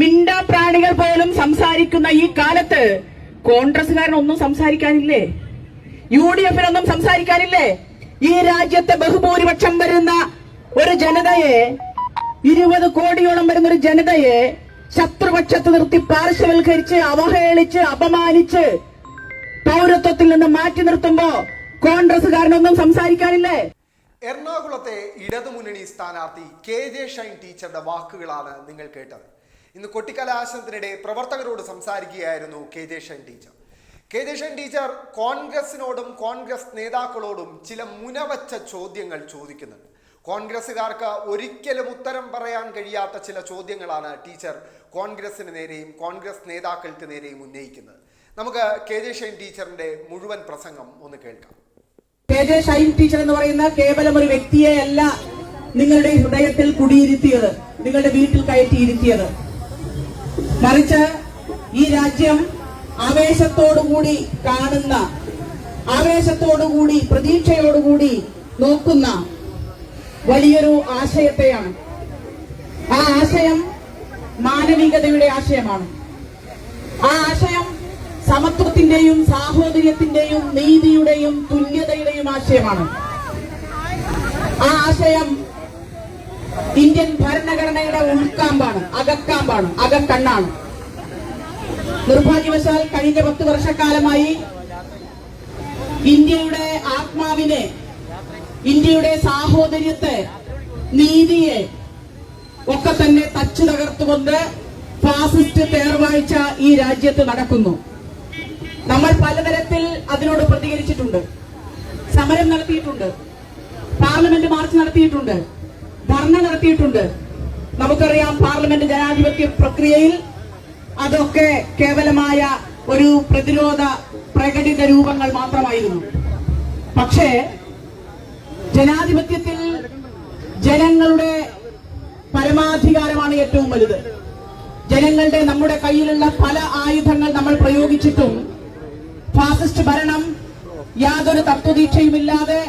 മിണ്ടാ പ്രാണികൾ പോലും സംസാരിക്കുന്ന ഈ കാലത്ത് കോൺഗ്രസുകാരനൊന്നും സംസാരിക്കാനില്ലേ? U D എഫിനൊന്നും സംസാരിക്കാനില്ലേ? ഈ രാജ്യത്തെ ബഹുഭൂരിപക്ഷം വരുന്ന ഒരു ജനതയെ ഇരുപത് കോടിയോളം വരുന്ന ഒരു ജനതയെ ശത്രുപക്ഷത്ത് നിർത്തി പാർശ്വവൽക്കരിച്ച് അവഹേളിച്ച് അപമാനിച്ച് പൗരത്വത്തിൽ നിന്ന് മാറ്റി നിർത്തുമ്പോ കോൺഗ്രസുകാരനൊന്നും സംസാരിക്കാനില്ലേ? എറണാകുളത്തെ ഇടതുമുന്നണി സ്ഥാനാർത്ഥി കെ ജെ ഷൈൻ ടീച്ചറുടെ വാക്കുകളാണ് നിങ്ങൾ കേട്ടത്. ഇന്ന് കൊട്ടിക്കലാശനത്തിനിടെ പ്രവർത്തകരോട് സംസാരിക്കുകയായിരുന്നു കെ ജയശൻ ടീച്ചർ. കെ ജയശൻ ടീച്ചർ കോൺഗ്രസിനോടും കോൺഗ്രസ് നേതാക്കളോടും ചില മുനവച്ച ചോദ്യങ്ങൾ ചോദിക്കുന്നുണ്ട്. കോൺഗ്രസ്സുകാർക്ക് ഒരിക്കലും ഉത്തരം പറയാൻ കഴിയാത്ത ചില ചോദ്യങ്ങളാണ് ടീച്ചർ കോൺഗ്രസിന് നേരെയും കോൺഗ്രസ് നേതാക്കൾക്ക് നേരെയും ഉന്നയിക്കുന്നത്. നമുക്ക് കെ ജെ ടീച്ചറിന്റെ മുഴുവൻ പ്രസംഗം ഒന്ന് കേൾക്കാം. കെ ജെ ഷൈൻ ടീച്ചർ എന്ന് പറയുന്ന കേവലം ഒരു വ്യക്തിയെ അല്ല നിങ്ങളുടെ ഹൃദയത്തിൽ കുടിയിരുത്തിയത് നിങ്ങളുടെ വീട്ടിൽ കയറ്റിയിരുത്തിയത്. മറിച്ച് ഈ രാജ്യം ആവേശത്തോടുകൂടി കാണുന്ന ആവേശത്തോടുകൂടി പ്രതീക്ഷയോടുകൂടി നോക്കുന്ന വലിയൊരു ആശയത്തെയാണ്. ആ ആശയം മാനവികതയുടെ ആശയമാണ്. ആ ആശയം സമത്വത്തിന്റെയും സാഹോദര്യത്തിന്റെയും നീതിയുടെയും തുല്യതയുടെയും ആശയമാണ്. ആ ആശയം ഇന്ത്യൻ ഭരണഘടനയുടെ ഉൾക്കാമ്പാണ് അകക്കാമ്പാണ് അകക്കണ്ണാണ്. നിർഭാഗ്യവശാൽ കഴിഞ്ഞ പത്ത് വർഷക്കാലമായി ഇന്ത്യയുടെ ആത്മാവിനെ ഇന്ത്യയുടെ സാഹോദര്യത്തെ നീതിയെ ഒക്കെ തന്നെ തച്ചു തകർത്തുകൊണ്ട് ഫാസിസ്റ്റ് തേർവാഴ്ച ഈ രാജ്യത്ത് നടക്കുന്നു. നമ്മൾ പലതരത്തിൽ അതിനോട് പ്രതികരിച്ചിട്ടുണ്ട്. സമരം നടത്തിയിട്ടുണ്ട്. പാർലമെന്റ് മാർച്ച് നടത്തിയിട്ടുണ്ട്. ധർണ നടത്തിയിട്ടുണ്ട്. നമുക്കറിയാം പാർലമെന്റ് ജനാധിപത്യ പ്രക്രിയയിൽ അതൊക്കെ കേവലമായ ഒരു പ്രതിരോധ പ്രകടിത രൂപങ്ങൾ മാത്രമായിരുന്നു. പക്ഷേ ജനാധിപത്യത്തിൽ ജനങ്ങളുടെ പരമാധികാരമാണ് ഏറ്റവും വലുത്. ജനങ്ങളുടെ നമ്മുടെ കയ്യിലുള്ള പല ആയുധങ്ങൾ നമ്മൾ പ്രയോഗിച്ചിട്ടും ഫാസിസ്റ്റ് ഭരണം യാതൊരു തത്വദീക്ഷയുമില്ലാതെ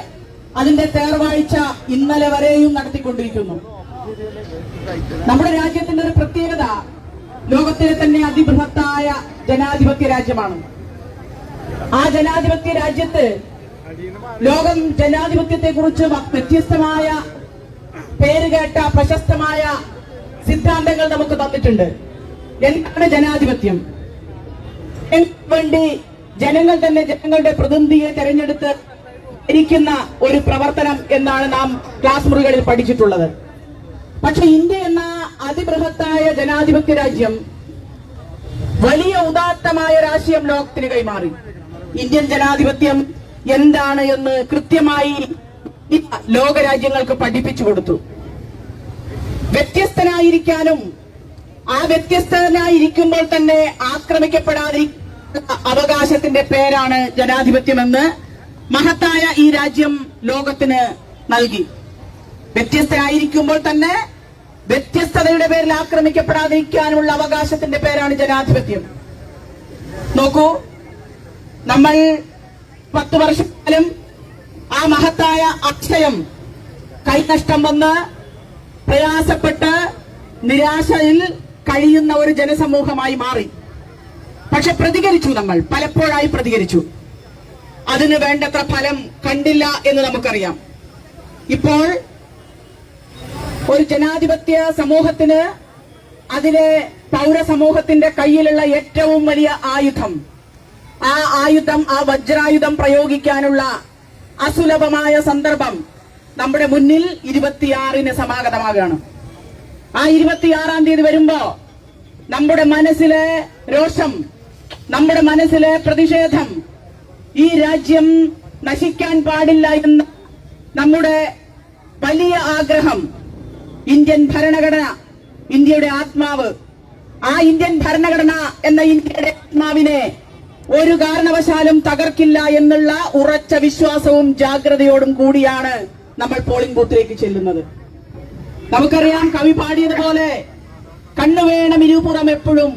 അതിന്റെ തേർവാഴ്ച ഇന്നലെ വരെയും നടത്തിക്കൊണ്ടിരിക്കുന്നു. നമ്മുടെ രാജ്യത്തിന്റെ ഒരു പ്രത്യേകത ലോകത്തിലെ തന്നെ അതിബൃഹത്തായ ജനാധിപത്യ രാജ്യമാണ്. ആ ജനാധിപത്യ രാജ്യത്ത് ലോകം ജനാധിപത്യത്തെ കുറിച്ച് വ്യത്യസ്തമായ പേരുകേട്ട പ്രശസ്തമായ സിദ്ധാന്തങ്ങൾ നമുക്ക് തന്നിട്ടുണ്ട്. എന്താണ് ജനാധിപത്യം? വേണ്ടി ജനങ്ങൾ തന്നെ ജനങ്ങളുടെ പ്രതിനിധിയെ തെരഞ്ഞെടുത്ത് ഇരിക്കുന്ന ഒരു പ്രവർത്തനം എന്നാണ് നാം ക്ലാസ് മുറികളിൽ പഠിച്ചിട്ടുള്ളത്. പക്ഷെ ഇന്ത്യ എന്ന അതിബൃഹത്തായ ജനാധിപത്യ രാജ്യം വലിയ ഉദാത്തമായ രാഷ്ട്രീയം ലോകത്തിന് കൈമാറി. ഇന്ത്യൻ ജനാധിപത്യം എന്താണ് എന്ന് കൃത്യമായി ലോകരാജ്യങ്ങൾക്ക് പഠിപ്പിച്ചു കൊടുത്തു. വ്യത്യസ്തനായിരിക്കാനും ആ വ്യത്യസ്തനായിരിക്കുമ്പോൾ തന്നെ ആക്രമിക്കപ്പെടാതിരിക്കുന്ന അവകാശത്തിന്റെ പേരാണ് ജനാധിപത്യമെന്ന് മഹത്തായ ഈ രാജ്യം ലോകത്തിന് നൽകി. വ്യത്യസ്തയായിരിക്കുമ്പോൾ തന്നെ വ്യത്യസ്തതയുടെ പേരിൽ ആക്രമിക്കപ്പെടാതിരിക്കാനുള്ള അവകാശത്തിന്റെ പേരാണ് ജനാധിപത്യം. നോക്കൂ നമ്മൾ പത്ത് വർഷക്കാലം ആ മഹത്തായ അക്ഷയം കൈനഷ്ടം വന്ന് പ്രയാസപ്പെട്ട് നിരാശയിൽ കഴിയുന്ന ഒരു ജനസമൂഹമായി മാറി. പക്ഷെ പ്രതികരിച്ചു നമ്മൾ പലപ്പോഴായി പ്രതികരിച്ചു. അതിന് വേണ്ടത്ര ഫലം കണ്ടില്ല എന്ന് നമുക്കറിയാം. ഇപ്പോൾ ഒരു ജനാധിപത്യ സമൂഹത്തിന് അതിലെ പൗരസമൂഹത്തിന്റെ കയ്യിലുള്ള ഏറ്റവും വലിയ ആയുധം ആ ആയുധം ആ വജ്രായുധം പ്രയോഗിക്കാനുള്ള അസുലഭമായ സന്ദർഭം നമ്മുടെ മുന്നിൽ ഇരുപത്തിയാറിന് സമാഗതമാകുകയാണ്. ആ ഇരുപത്തിയാറാം തീയതി വരുമ്പോ നമ്മുടെ മനസ്സിലെ രോഷം നമ്മുടെ മനസ്സിലെ പ്രതിഷേധം ഈ രാജ്യം നശിക്കാൻ പാടില്ല എന്ന നമ്മുടെ വലിയ ആഗ്രഹം ഇന്ത്യൻ ഭരണഘടന ഇന്ത്യയുടെ ആത്മാവ്. ആ ഇന്ത്യൻ ഭരണഘടന എന്ന ഇന്ത്യയുടെ ആത്മാവിനെ ഒരു കാരണവശാലും തകർക്കില്ല എന്നുള്ള ഉറച്ച വിശ്വാസവും ജാഗ്രതയോടും കൂടിയാണ് നമ്മൾ പോളിംഗ് ബൂത്തിലേക്ക് ചെല്ലുന്നത്. നമുക്കറിയാം കവി പാടിയതുപോലെ കണ്ണുവേണം ഇരുപുറം എപ്പോഴും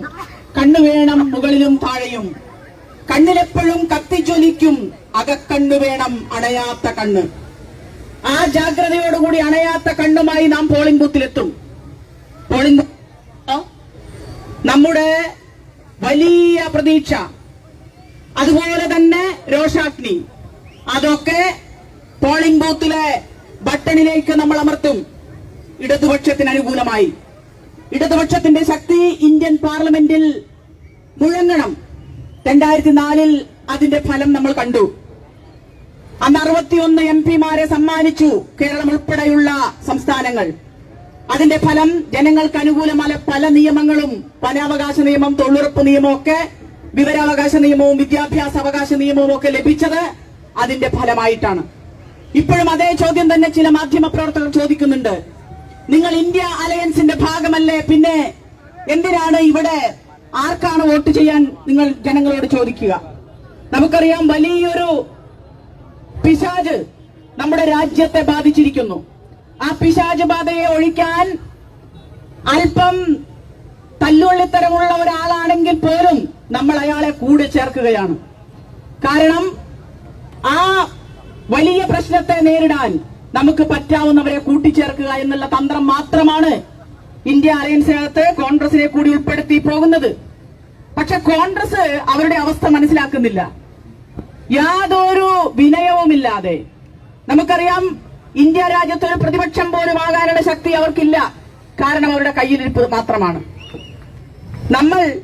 കണ്ണുവേണം മുകളിലും താഴെയും. കണ്ണിലെപ്പോഴും കത്തിജ്വലിക്കും. അകക്കണ്ണു വേണം അണയാത്ത കണ്ണ്. ആ ജാഗ്രതയോടുകൂടി അണയാത്ത കണ്ണുമായി നാം പോളിംഗ് ബൂത്തിലെത്തും പോളിംഗ് നമ്മുടെ വലിയ പ്രതീക്ഷ. അതുപോലെ തന്നെ രോഷാഗ്നി. അതൊക്കെ പോളിംഗ് ബൂത്തിലെ ബട്ടണിലേക്ക് നമ്മൾ അമർത്തും. ഇടതുപക്ഷത്തിന് അനുകൂലമായി. ഇടതുപക്ഷത്തിന്റെ ശക്തി ഇന്ത്യൻ പാർലമെന്റിൽ മുഴങ്ങണം. രണ്ടായിരത്തി നാലിൽ അതിന്റെ ഫലം നമ്മൾ കണ്ടു. അന്ന് അറുപത്തിയൊന്ന് എം പിമാരെ സമ്മാനിച്ചു കേരളം ഉൾപ്പെടെയുള്ള സംസ്ഥാനങ്ങൾ. അതിന്റെ ഫലം ജനങ്ങൾക്ക് അനുകൂലമായ പല നിയമങ്ങളും വനാവകാശ നിയമം തൊഴിലുറപ്പ് നിയമവും ഒക്കെ വിവരാവകാശ നിയമവും വിദ്യാഭ്യാസ അവകാശ നിയമവും ഒക്കെ ലഭിച്ചത് അതിന്റെ ഫലമായിട്ടാണ്. ഇപ്പോഴും അതേ ചോദ്യം തന്നെ ചില മാധ്യമ പ്രവർത്തകർ ചോദിക്കുന്നുണ്ട്. നിങ്ങൾ ഇന്ത്യ അലയൻസിന്റെ ഭാഗമല്ലേ? പിന്നെ എന്തിനാണ് ഇവിടെ ആർക്കാണ് വോട്ട് ചെയ്യാൻ നിങ്ങൾ ജനങ്ങളോട് ചോദിക്കുക? നമുക്കറിയാം വലിയൊരു പിശാജ് നമ്മുടെ രാജ്യത്തെ ബാധിച്ചിരിക്കുന്നു. ആ പിശാജ് ബാധയെ ഒഴിക്കാൻ അല്പം തല്ലുള്ളിത്തരമുള്ള ഒരാളാണെങ്കിൽ പോലും നമ്മൾ അയാളെ കൂടെ ചേർക്കുകയാണ്. കാരണം ആ വലിയ പ്രശ്നത്തെ നേരിടാൻ നമുക്ക് പറ്റാവുന്നവരെ കൂട്ടിച്ചേർക്കുക എന്നുള്ള തന്ത്രം മാത്രമാണ് ഇന്ത്യ അലയൻസിനകത്ത് കോൺഗ്രസിനെ കൂടി ഉൾപ്പെടുത്തി പോകുന്നത്. പക്ഷെ കോൺഗ്രസ് അവരുടെ അവസ്ഥ മനസ്സിലാക്കുന്നില്ല. യാതൊരു വിനയവുമില്ലാതെ. നമുക്കറിയാം ഇന്ത്യ രാജ്യത്ത് ഒരു പ്രതിപക്ഷം പോലും ആകാനുള്ള ശക്തി അവർക്കില്ല. കാരണം അവരുടെ കയ്യിലിരിപ്പ് മാത്രമാണ്. നമ്മൾ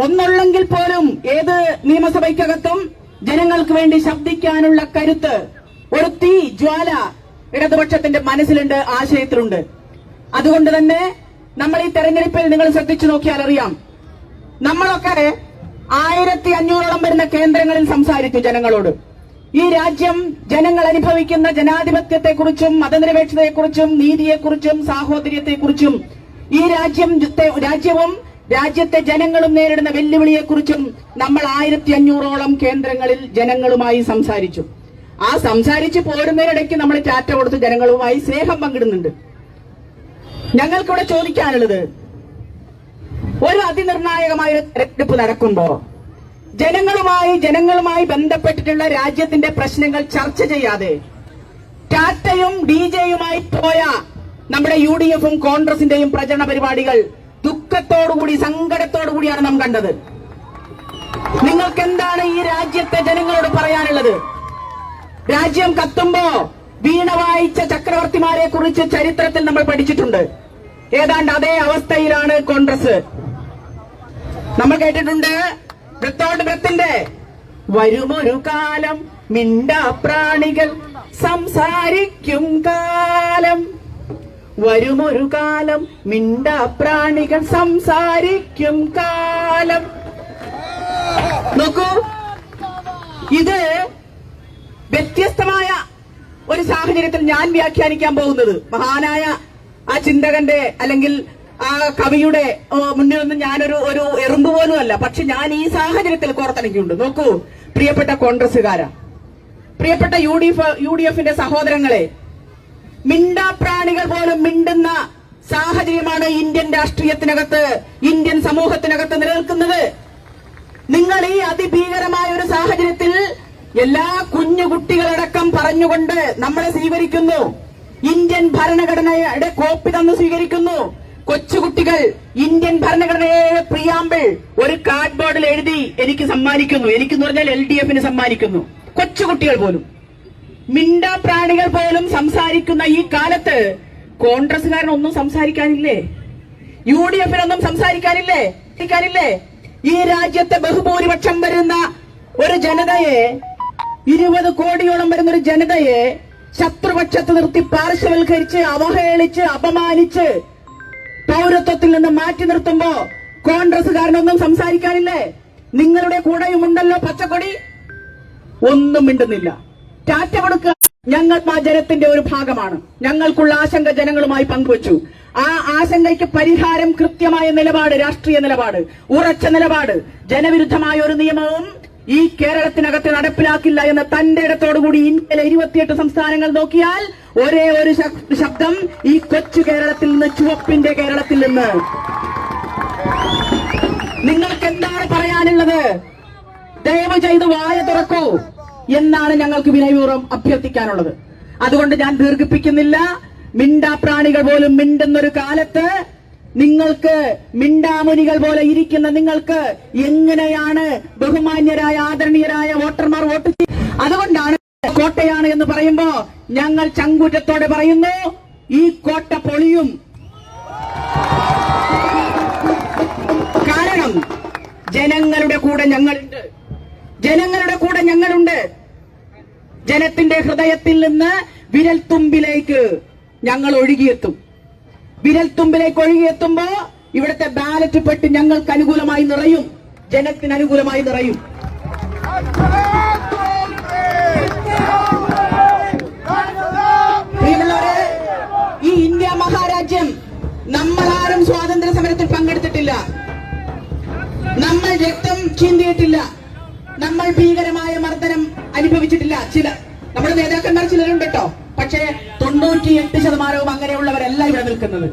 ഒന്നുള്ളെങ്കിൽ പോലും ഏത് നിയമസഭയ്ക്കകത്തും ജനങ്ങൾക്ക് വേണ്ടി ശബ്ദിക്കാനുള്ള കരുത്ത് ഒരു തീ ജ്വാല ഇടതുപക്ഷത്തിന്റെ മനസ്സിലുണ്ട് ആശയത്തിലുണ്ട്. അതുകൊണ്ട് തന്നെ നമ്മൾ ഈ തെരഞ്ഞെടുപ്പിൽ നിങ്ങൾ ശ്രദ്ധിച്ചു നോക്കിയാൽ അറിയാം. നമ്മളൊക്കെ ആയിരത്തി അഞ്ഞൂറോളം വരുന്ന കേന്ദ്രങ്ങളിൽ സംസാരിച്ചു ജനങ്ങളോട്. ഈ രാജ്യം ജനങ്ങൾ അനുഭവിക്കുന്ന ജനാധിപത്യത്തെക്കുറിച്ചും മതനിരപേക്ഷതയെക്കുറിച്ചും നീതിയെക്കുറിച്ചും സാഹോദര്യത്തെക്കുറിച്ചും ഈ രാജ്യം രാജ്യവും രാജ്യത്തെ ജനങ്ങളും നേരിടുന്ന വെല്ലുവിളിയെക്കുറിച്ചും നമ്മൾ ആയിരത്തി അഞ്ഞൂറോളം കേന്ദ്രങ്ങളിൽ ജനങ്ങളുമായി സംസാരിച്ചു. ആ സംസാരിച്ച് പോരുന്നതിനിടയ്ക്ക് നമ്മൾ ചാറ്റ കൊടുത്ത് ജനങ്ങളുമായി സ്നേഹം പങ്കിടുന്നുണ്ട്. ഞങ്ങൾക്കിവിടെ ചോദിക്കാനുള്ളത് ഒരു അതിനിർണായകമായ ഒരു തെരഞ്ഞെടുപ്പ് നടക്കുമ്പോ ജനങ്ങളുമായി ജനങ്ങളുമായി ബന്ധപ്പെട്ടിട്ടുള്ള രാജ്യത്തിന്റെ പ്രശ്നങ്ങൾ ചർച്ച ചെയ്യാതെ ടാറ്റയും ഡി ജെയുമായി പോയ നമ്മുടെ യു ഡി എഫും കോൺഗ്രസിന്റെയും പ്രചരണ പരിപാടികൾ ദുഃഖത്തോടുകൂടി സങ്കടത്തോടുകൂടിയാണ് നാം കണ്ടത്. നിങ്ങൾക്ക് എന്താണ് ഈ രാജ്യത്തെ ജനങ്ങളോട് പറയാനുള്ളത്? രാജ്യം കത്തുമ്പോ വീണ വായിച്ച ചക്രവർത്തിമാരെ കുറിച്ച് ചരിത്രത്തിൽ നമ്മൾ പഠിച്ചിട്ടുണ്ട്. ഏതാണ്ട് അതേ അവസ്ഥയിലാണ് കോൺഗ്രസ്. നമ്മൾ കേട്ടിട്ടുണ്ട് വൃത്തോട് വൃത്തിന്റെ വരുമൊരു കാലം മിണ്ടാപ്രാണികൾ സംസാരിക്കും കാലം. വരുമൊരു കാലം മിണ്ടാപ്രാണികൾ സംസാരിക്കും കാലം. നോക്കൂ ഇത് വ്യത്യസ്തമായ ഒരു സാഹചര്യത്തിൽ ഞാൻ വ്യാഖ്യാനിക്കാൻ പോകുന്നത്. മഹാനായ ആ ചിന്തകന്റെ അല്ലെങ്കിൽ ആ കവിയുടെ മുന്നിലൊന്നും ഞാനൊരു ഒരു എറുമ്പ് പോലും അല്ല പക്ഷെ ഞാൻ ഈ സാഹചര്യത്തിൽ കോർത്തിണക്കിയുണ്ട് നോക്കൂ പ്രിയപ്പെട്ട കോൺഗ്രസുകാര പ്രിയപ്പെട്ട യു ഡി യു ഡി എഫിന്റെ സഹോദരങ്ങളെ മിണ്ടാപ്രാണികൾ പോലും മിണ്ടുന്ന സാഹചര്യമാണ് ഇന്ത്യൻ രാഷ്ട്രീയത്തിനകത്ത് ഇന്ത്യൻ സമൂഹത്തിനകത്ത് നിലനിൽക്കുന്നത്. നിങ്ങൾ ഈ അതിഭീകരമായ ഒരു സാഹചര്യത്തിൽ എല്ലാ കുഞ്ഞു കുട്ടികളടക്കം പറഞ്ഞുകൊണ്ട് നമ്മളെ സ്വീകരിക്കുന്നു. ഇന്ത്യൻ ഭരണഘടനയുടെ കോപ്പി തന്ന് സ്വീകരിക്കുന്നു. കൊച്ചുകുട്ടികൾ ഇന്ത്യൻ ഭരണഘടനയുടെ പ്രിയാമ്പിൾ ഒരു കാർഡ് ബോർഡിൽ എഴുതി എനിക്ക് സമ്മാനിക്കുന്നു. എനിക്ക് എന്ന് പറഞ്ഞാൽ എൽ ഡി എഫിന് സമ്മാനിക്കുന്നു. കൊച്ചുകുട്ടികൾ പോലും. മിണ്ടാ പ്രാണികൾ പോലും സംസാരിക്കുന്ന ഈ കാലത്ത് കോൺഗ്രസുകാരനൊന്നും സംസാരിക്കാനില്ലേ? U D എഫിനൊന്നും സംസാരിക്കാനില്ലേ? സംസാരിക്കാനില്ലേ? ഈ രാജ്യത്തെ ബഹുഭൂരിപക്ഷം വരുന്ന ഒരു ജനതയെ ഇരുപത് കോടിയോളം വരുന്ന ഒരു ജനതയെ ശത്രുപക്ഷത്ത് നിർത്തി പാർശ്വവൽക്കരിച്ച് അവഹേളിച്ച് അപമാനിച്ച് പൗരത്വത്തിൽ നിന്ന് മാറ്റി നിർത്തുമ്പോ കോൺഗ്രസുകാരനൊന്നും സംസാരിക്കാനില്ലേ? നിങ്ങളുടെ കൂടെയുമുണ്ടല്ലോ പച്ചക്കൊടി. ഒന്നും മിണ്ടുന്നില്ല. ടാറ്റ കൊടുക്കുക ഞങ്ങൾ ആ ജനത്തിന്റെ ഒരു ഭാഗമാണ്. ഞങ്ങൾക്കുള്ള ആശങ്ക ജനങ്ങളുമായി പങ്കുവച്ചു. ആ ആശങ്കയ്ക്ക് പരിഹാരം കൃത്യമായ നിലപാട് രാഷ്ട്രീയ നിലപാട് ഉറച്ച നിലപാട് ജനവിരുദ്ധമായ ഒരു നിയമവും ഈ കേരളത്തിനകത്ത് നടപ്പിലാക്കില്ല എന്ന തന്റെ ഇടത്തോടുകൂടി ഇന്ത്യയിലെ ഇരുപത്തിയെട്ട് സംസ്ഥാനങ്ങൾ നോക്കിയാൽ ഒരേ ഒരു ശബ്- ശബ്ദം ഈ കൊച്ചു കേരളത്തിൽ നിന്ന് ചുവപ്പിന്റെ കേരളത്തിൽ നിന്ന്. നിങ്ങൾക്ക് എന്താണ് പറയാനുള്ളത്? ദയവ് ചെയ്ത് വായ തുറക്കൂ എന്നാണ് ഞങ്ങൾക്ക് വിനയപൂർവം അഭ്യർത്ഥിക്കാനുള്ളത്. അതുകൊണ്ട് ഞാൻ ദീർഘിപ്പിക്കുന്നില്ല. മിണ്ടാ മിണ്ടാപ്രാണികൾ പോലും മിണ്ടുന്നൊരു കാലത്ത് നിങ്ങൾക്ക് മിണ്ടാമുനികൾ പോലെ ഇരിക്കുന്ന നിങ്ങൾക്ക് എങ്ങനെയാണ് ബഹുമാന്യരായ ആദരണീയരായ വോട്ടർമാർ വോട്ട് അതുകൊണ്ടാണ് കോട്ടയാണ് എന്ന് പറയുമ്പോ ഞങ്ങൾ ചങ്കുറ്റത്തോടെ പറയുന്നു ഈ കോട്ട പൊളിയും. കാരണം ജനങ്ങളുടെ കൂടെ ഞങ്ങളുണ്ട്. ജനങ്ങളുടെ കൂടെ ഞങ്ങളുണ്ട്. ജനത്തിന്റെ ഹൃദയത്തിൽ നിന്ന് വിരൽത്തുമ്പിലേക്ക് ഞങ്ങൾ ഒഴുകിയെത്തും. വിരൽത്തുമ്പിലേക്ക് ഒഴുകിയെത്തുമ്പോ ഇവിടുത്തെ ബാലറ്റ് പെട്ട് ഞങ്ങൾക്ക് അനുകൂലമായി നിറയും. ജനത്തിന് അനുകൂലമായി നിറയും. ഈ ഇന്ത്യ മഹാരാജ്യം നമ്മൾ ആരും സ്വാതന്ത്ര്യ സമരത്തിൽ പങ്കെടുത്തിട്ടില്ല. നമ്മൾ രക്തം ചിന്തിയിട്ടില്ല. നമ്മൾ ഭീകരമായ മർദ്ദനം അനുഭവിച്ചിട്ടില്ല. ചില നമ്മുടെ നേതാക്കന്മാർ ചിലരുണ്ട്. ശതമാനവും അങ്ങനെയുള്ളവരല്ല ഇവിടെ നിൽക്കുന്നത്.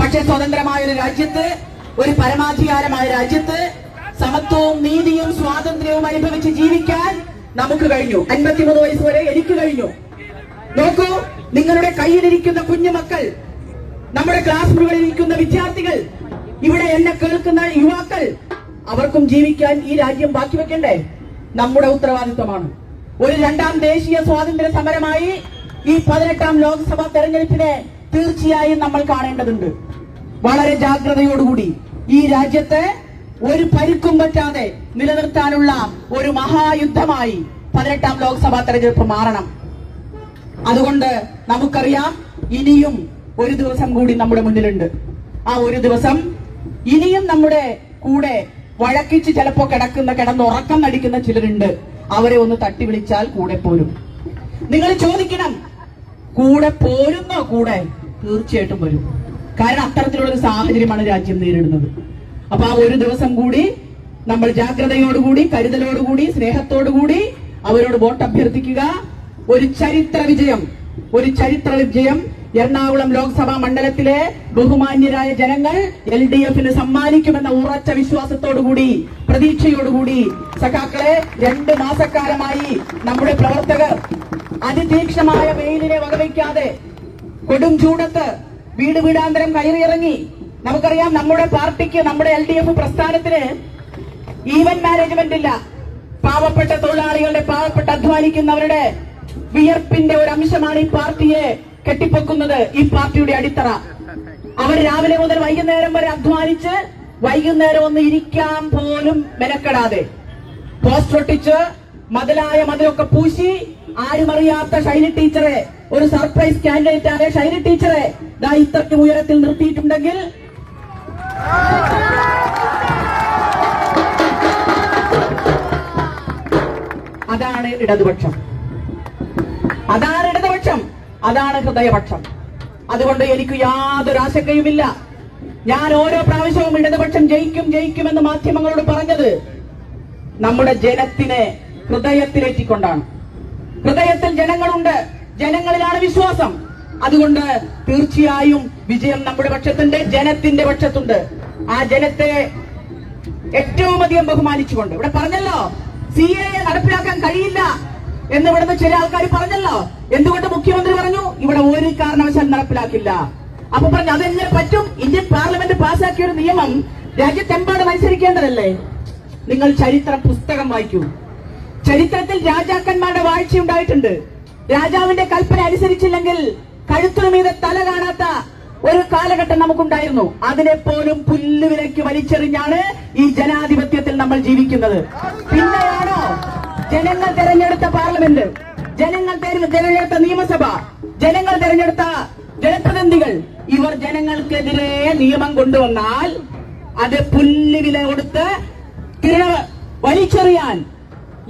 പക്ഷെ സ്വതന്ത്രമായ ഒരു രാജ്യത്ത് ഒരു പരമാധികാരമായ രാജ്യത്ത് സമത്വവും നീതിയും സ്വാതന്ത്ര്യവും അനുഭവിച്ച് ജീവിക്കാൻ നമുക്ക് കഴിഞ്ഞു. അൻപത്തിമൂന്ന് വയസ്സ് വരെ എനിക്ക് കഴിഞ്ഞു. നോക്കൂ നിങ്ങളുടെ കയ്യിലിരിക്കുന്ന കുഞ്ഞുമക്കൾ നമ്മുടെ ക്ലാസ് മുറികളിൽ ഇരിക്കുന്ന വിദ്യാർത്ഥികൾ ഇവിടെ എന്നെ കേൾക്കുന്ന യുവാക്കൾ അവർക്കും ജീവിക്കാൻ ഈ രാജ്യം ബാക്കി വെക്കണ്ടേ? നമ്മുടെ ഉത്തരവാദിത്വമാണ്. ഒരു രണ്ടാം ദേശീയ സ്വാതന്ത്ര്യ സമരമായി ഈ പതിനെട്ടാം ലോക്സഭാ തെരഞ്ഞെടുപ്പിനെ തീർച്ചയായും നമ്മൾ കാണേണ്ടതുണ്ട്. വളരെ ജാഗ്രതയോടുകൂടി ഈ രാജ്യത്തെ ഒരു പരുക്കും പറ്റാതെ നിലനിർത്താനുള്ള ഒരു മഹായുദ്ധമായി പതിനെട്ടാം ലോക്സഭാ തെരഞ്ഞെടുപ്പ് മാറണം. അതുകൊണ്ട് നമുക്കറിയാം ഇനിയും ഒരു ദിവസം കൂടി നമ്മുടെ മുന്നിലുണ്ട്. ആ ഒരു ദിവസം ഇനിയും നമ്മുടെ കൂടെ വഴക്കിച്ച് ചിലപ്പോ കിടക്കുന്ന കിടന്നുറക്കം നടിക്കുന്ന ചിലരുണ്ട്. അവരെ ഒന്ന് തട്ടി വിളിച്ചാൽ കൂടെ പോരും. നിങ്ങൾ ചോദിക്കണം കൂടെ പോരുന്ന കൂടെ തീർച്ചയായിട്ടും വരും. കാരണം അത്തരത്തിലുള്ള ഒരു സാഹചര്യമാണ് രാജ്യം നേരിടുന്നത്. അപ്പൊ ആ ഒരു ദിവസം കൂടി നമ്മൾ ജാഗ്രതയോടുകൂടി കരുതലോടുകൂടി സ്നേഹത്തോടുകൂടി അവരോട് വോട്ട് അഭ്യർത്ഥിക്കുക. ഒരു ചരിത്ര വിജയം ഒരു ചരിത്ര വിജയം. എറണാകുളം ലോക്സഭാ മണ്ഡലത്തിലെ ബഹുമാന്യരായ ജനങ്ങൾ എൽ ഡി എഫിന് സമ്മാനിക്കുമെന്ന ഉറച്ച വിശ്വാസത്തോടുകൂടി പ്രതീക്ഷയോടുകൂടി സഖാക്കളെ രണ്ട് മാസക്കാലമായി നമ്മുടെ പ്രവർത്തകർ അതിതീക്ഷണമായ വെയിലിനെ വകവയ്ക്കാതെ കൊടും ചൂടത്ത് വീട് വീടാന്തരം കയറിയിറങ്ങി. നമുക്കറിയാം നമ്മുടെ പാർട്ടിക്ക് നമ്മുടെ എൽ ഡി എഫ് പ്രസ്ഥാനത്തിന് ഈവൻ മാനേജ്മെന്റ് ഇല്ല. പാവപ്പെട്ട തൊഴിലാളികളുടെ പാവപ്പെട്ട അധ്വാനിക്കുന്നവരുടെ വിയർപ്പിന്റെ ഒരു അംശമാണ് ഈ പാർട്ടിയെ കെട്ടിപ്പൊക്കുന്നത് ഈ പാർട്ടിയുടെ അടിത്തറ. അവർ രാവിലെ മുതൽ വൈകുന്നേരം വരെ അധ്വാനിച്ച് വൈകുന്നേരം ഒന്ന് ഇരിക്കാൻ പോലും മെനക്കെടാതെ. പോസ്റ്റ് ഒട്ടിച്ച് മതിലായ മതിലൊക്കെ പൂശി ആരും അറിയാത്ത ഷൈനി ടീച്ചറെ ഒരു സർപ്രൈസ് കാൻഡിഡേറ്റ് ആയ ഷൈനി ടീച്ചറെ ദാ ഇത്രയ്ക്കും ഉയരത്തിൽ നിർത്തിയിട്ടുണ്ടെങ്കിൽ അതാണ് ഇടതുപക്ഷം. അതാണ് ഇടതുപക്ഷം. അതാണ് ഹൃദയപക്ഷം. അതുകൊണ്ട് എനിക്ക് യാതൊരു ആശങ്കയുമില്ല ഞാൻ ഓരോ പ്രാവശ്യവും ഇടതുപക്ഷം ജയിക്കും ജയിക്കുമെന്ന് മാധ്യമങ്ങളോട് പറഞ്ഞത് നമ്മുടെ ജനത്തിനെ ഹൃദയത്തിലേറ്റിക്കൊണ്ടാണ് ഹൃദയത്തിൽ ജനങ്ങളുണ്ട്. ജനങ്ങളിലാണ് വിശ്വാസം. അതുകൊണ്ട് തീർച്ചയായും വിജയം നമ്മുടെ പക്ഷത്തുണ്ട് ജനത്തിന്റെ പക്ഷത്തുണ്ട്. ആ ജനത്തെ ഏറ്റവും അധികം ബഹുമാനിച്ചുകൊണ്ട്. ഇവിടെ പറഞ്ഞല്ലോ സി എ നടപ്പിലാക്കാൻ കഴിയില്ല എന്ന് ഇവിടുന്ന് ചില ആൾക്കാർ പറഞ്ഞല്ലോ. എന്തുകൊണ്ട് മുഖ്യമന്ത്രി പറഞ്ഞു? ഇവിടെ ഒരു കാരണവശാൽ നടപ്പിലാക്കില്ല. അപ്പൊ പറഞ്ഞു അതെങ്ങനെ പറ്റും? ഇന്ത്യൻ പാർലമെന്റ് പാസ്സാക്കിയ ഒരു നിയമം രാജ്യത്തെമ്പാടും അനുസരിക്കേണ്ടതല്ലേ? നിങ്ങൾ ചരിത്ര പുസ്തകം വായിക്കൂ. ചരിത്രത്തിൽ രാജാക്കന്മാരുടെ വാഴ്ച ഉണ്ടായിട്ടുണ്ട് രാജാവിന്റെ കൽപ്പന അനുസരിച്ചില്ലെങ്കിൽ കഴുത്തിനു മീതെ തല കാണാത്ത ഒരു കാലഘട്ടം നമുക്കുണ്ടായിരുന്നു. അതിനെപ്പോലും പുല്ലുവിലേക്ക് വലിച്ചെറിഞ്ഞാണ് ഈ ജനാധിപത്യത്തിൽ നമ്മൾ ജീവിക്കുന്നത്. പിന്നെയാണോ? ജനങ്ങൾ തെരഞ്ഞെടുത്ത പാർലമെന്റ്. ജനങ്ങൾ തെര- തെരഞ്ഞെടുത്ത നിയമസഭ. ജനങ്ങൾ തെരഞ്ഞെടുത്ത ജനപ്രതിനിധികൾ. ഇവർ ജനങ്ങൾക്കെതിരെ നിയമം കൊണ്ടുവന്നാൽ അത് പുല്ലുവില കൊടുത്ത് തിര വലിച്ചെറിയാൻ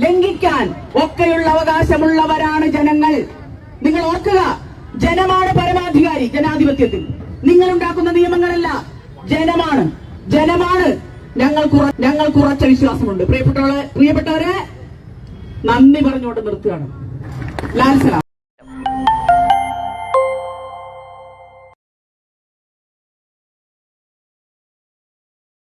ലംഘിക്കാൻ ഒക്കെയുള്ള അവകാശമുള്ളവരാണ് ജനങ്ങൾ. നിങ്ങൾ ഓർക്കുക ജനമാണ് പരമാധികാരി ജനാധിപത്യത്തിൽ. നിങ്ങൾ ഉണ്ടാക്കുന്ന നിയമങ്ങളല്ല ജനമാണ്. ജനമാണ്. ഞങ്ങൾക്ക് ഞങ്ങൾക്ക് ഉറച്ച വിശ്വാസമുണ്ട്. പ്രിയപ്പെട്ടവരെ പ്രിയപ്പെട്ടവരെ നന്ദി പറഞ്ഞുകൊണ്ട് നിർത്തുകയാണ്. ലാൽ സലാം.